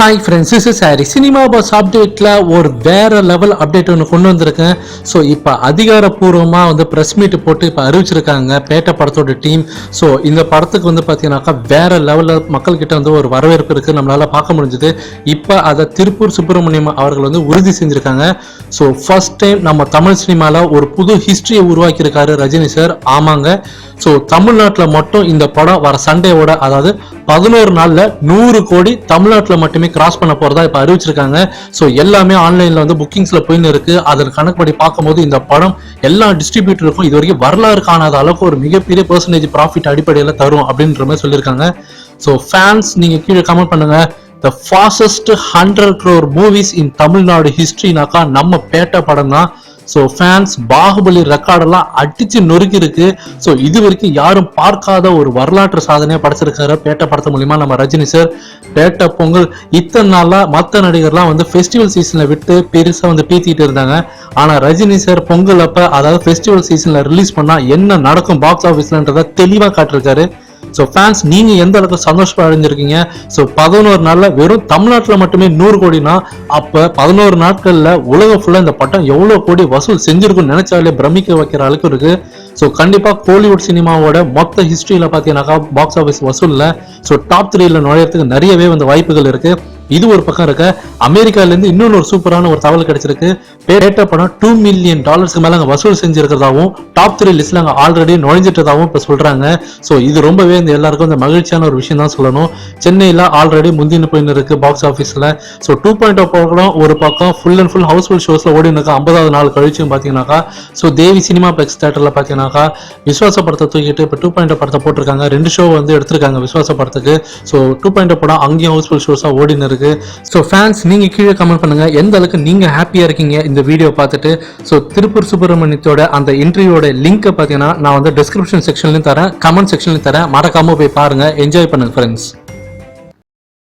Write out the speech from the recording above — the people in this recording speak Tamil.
Hi friends is sorry cinema pass அப்டேட்டில் ஒரு வேற லெவல் அப்டேட் ஒன்று கொண்டு வந்திருக்கேன். ஸோ இப்போ அதிகாரப்பூர்வமாக வந்து ப்ரெஸ் மீட் போட்டு இப்போ அறிவிச்சிருக்காங்க பேட்ட படத்தோட டீம் ஸோ இந்த படத்துக்கு வந்து பார்த்தீங்கன்னாக்கா வேற லெவலில் மக்கள்கிட்ட வந்து ஒரு வரவேற்பு இருக்குது நம்மளால் பார்க்க முடிஞ்சுது. இப்போ அதை திருப்பூர் சுப்பிரமணியம் அவர்கள் வந்து உறுதி செஞ்சுருக்காங்க. ஸோ ஃபர்ஸ்ட் டைம் நம்ம தமிழ் சினிமாவில் ஒரு புது ஹிஸ்ட்ரியை உருவாக்கியிருக்காரு ரஜினி சார் ஆமாங்க. ஸோ தமிழ்நாட்டில் மட்டும் இந்த படம் வர சண்டேவோட அதாவது பதினோரு நாள்ல நூறு கோடி தமிழ்நாட்டில் மட்டுமே கிராஸ் பண்ண போறதா இப்போ அறிவிச்சிருக்காங்க. ஸோ எல்லாமே ஆன்லைன்ல வந்து புக்கிங்ஸ்ல போயின்னு இருக்கு. அதன் கணக்குப்படி பார்க்கும்போது இந்த படம் எல்லா டிஸ்ட்ரிபியூட்டருக்கும் இது வரைக்கும் வரலாறு காணாத அளவுக்கு ஒரு மிகப்பெரிய பெர்சன்டேஜ் ப்ராஃபிட் அடிப்படையில் தரும் அப்படின்ற மாதிரி சொல்லியிருக்காங்க. ஸோ ஃபேன்ஸ் நீங்க கீழே கமெண்ட் பண்ணுங்க. The fastest hundred crore movies in Tamil Nadu ஹிஸ்ட்ரினாக்கா நம்ம பேட்ட படம் தான் ஸோ ஃபேன்ஸ் பாகுபலி ரெக்கார்டெல்லாம் அடிச்சு நொறுக்கி இருக்கு ஸோ இது வரைக்கும் யாரும் பார்க்காத ஒரு வரலாற்று சாதனையாக படைச்சிருக்காரு பேட்ட படத்து மூலிமா நம்ம ரஜினி சார் பேட்ட பொங்கல் இத்தனை நாளாக மற்ற நடிகர்லாம் வந்து ஃபெஸ்டிவல் சீசனில் விட்டு பெருசாக வந்து பீத்திட்டு இருந்தாங்க. ஆனால் ரஜினி சார் பொங்கல் அப்போ அதாவது ஃபெஸ்டிவல் சீசனில் ரிலீஸ் பண்ணால் என்ன நடக்கும் பாக்ஸ் ஆஃபீஸ்லன்றத தெளிவாக காட்டிருக்காரு ஸோ ஃபேன்ஸ் நீங்கள் எந்த அளவுக்கு சந்தோஷமாக அடைஞ்சிருக்கீங்க? ஸோ பதினோரு நாளில் வெறும் தமிழ்நாட்டில் மட்டுமே நூறு கோடினா அப்போ பதினோரு நாட்களில் உலகம் ஃபுல்லாக இந்த பட்டம் எவ்வளோ கோடி வசூல் செஞ்சிருக்கும்னு நினைச்சாலே பிரமிக்க வைக்கிற அளவுக்கு இருக்கு. ஸோ கண்டிப்பாக கோலிவுட் சினிமாவோட மொத்த ஹிஸ்ட்ரியில் பார்த்தீங்கன்னாக்கா பாக்ஸ் ஆஃபீஸ் வசூலில் ஸோ டாப் த்ரீல நுழையிறதுக்கு நிறையவே வந்து வாய்ப்புகள் இருக்குது இது ஒரு பக்கம் இருக்க. அமெரிக்காலேருந்து இன்னொன்று ஒரு சூப்பரான ஒரு தகவல் கிடைச்சிருக்கு. பேட்ட படம் டூ மில்லியன் டாலர்ஸ்க்கு மேலே அங்கே வசூல் செஞ்சிருக்கிறதாவும் டாப் த்ரீ லிஸ்ட்டில் அங்கே ஆல்ரெடி நுழைஞ்சிட்டதாகவும் இப்போ சொல்கிறாங்க ஸோ இது ரொம்பவே இந்த எல்லாருக்கும் இந்த மகிழ்ச்சியான ஒரு விஷயம் தான் சொல்லணும். சென்னையில் ஆல்ரெடி முந்தின போயின்னு இருக்கு பாக்ஸ் ஆஃபீஸில் ஸோ டூ பாயிண்ட் படம் ஒரு பக்கம் full and full house full ஷோஸில் ஓடி இருக்கு. ஐம்பதாவது நாள் கழிச்சும் பார்த்தீங்கன்னாக்கா ஸோ தேவி சினிமா பிளெக்ஸ் தேட்டரில் பார்த்தீங்கன்னாக்கா விஸ்வாச படத்தை தூக்கிட்டு இப்போ டூ பாயிண்ட் படத்தை போட்டிருக்காங்க. ரெண்டு ஷோ வந்து எடுத்திருக்காங்க விஸ்வாச படத்துக்கு ஸோ டூ பாயிண்ட் oh படம் அங்கேயும் ஹவுஸ்ஃபுல் ஷோஸாக ஓடின்னு இருக்கு. ஸோ ஃபேன்ஸ் நீங்க கீழே கமெண்ட் பண்ணுங்க. எந்த அளவுக்கு நீங்க ஹாப்பியா இருக்கீங்க இந்த வீடியோ பார்த்துட்டு. ஸோ திருப்பூர் சுப்பிரமணியத்தோட அந்த இன்டர்வியூட லிங்கை பார்த்தீங்கன்னா நான் வந்து டிஸ்கிரிப்ஷன் செக்ஷன்லையும் தரேன் கமெண்ட் செக்ஷன்லையும் தரேன். மறக்காம போய் பாருங்க. என்ஜாய் பண்ணுங்கள் ஃப்ரெண்ட்ஸ்